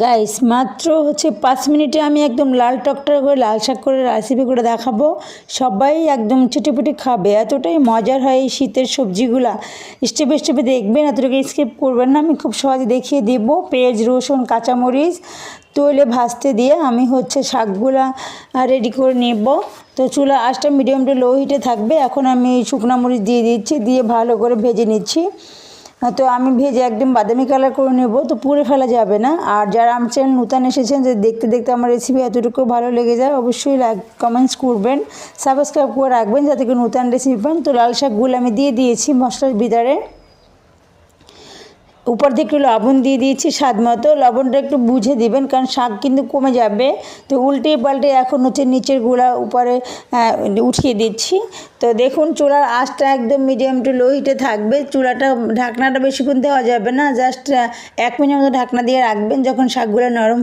Guys মাত্র হচ্ছে পাঁচ মিনিটে আমি একদম লাল টকটক করে, লাল শাক করে রেসিপি করে দেখাবো। সবাই একদম চুটিপুটি খাবে। এতটাই মজার হয় এই শীতের সবজিগুলা। স্টেপে স্টেপে দেখবেন, এতটুকু স্কিপ করবেন না। আমি খুব সহজে দেখিয়ে দেব। পেঁয়াজ, রসুন, কাঁচামরিচ, তৈলে ভাজতে দিয়ে আমি হচ্ছে শাকগুলা রেডি করে নেব। তো চুলা, আঁচটা মিডিয়াম টু লো হিটে থাকবে। এখন আমি শুকনো মরিচ দিয়ে দিচ্ছি, দিয়ে ভালো করে ভেজে নিচ্ছি। তো আমি ভেজে একদম বাদামি কালার করে নেব, তো পুড়ে ফেলা যাবে না। আর যারা আমার চ্যানেল নূতন এসেছেন, যে দেখতে দেখতে আমার রেসিপি এতটুকু ভালো লেগে যায়, অবশ্যই লাইক কমেন্টস করবেন সাবস্ক্রাইব করে রাখবেন, যাতে করে নূতন রেসিপি পান। তো লাল শাকগুলো আমি দিয়ে দিয়েছি মশলার ভিতরে। উপর দিয়ে একটু লবণ দিয়ে দিয়েছি স্বাদ মতো। লবণটা একটু বুঝে দিবেন, কারণ শাক কিন্তু কমে যাবে। তো উল্টে পাল্টে এখন হচ্ছে নিচের গুঁড়া উপরে উঠিয়ে দিচ্ছি। তো দেখুন, চুলার আঁচটা একদম মিডিয়াম টু লো হিটে থাকবে। চুলাটা, ঢাকনাটা বেশিক্ষণ দেওয়া যাবে না। জাস্ট এক মিনিট মতো ঢাকনা দিয়ে রাখবেন যখন শাকগুলো নরম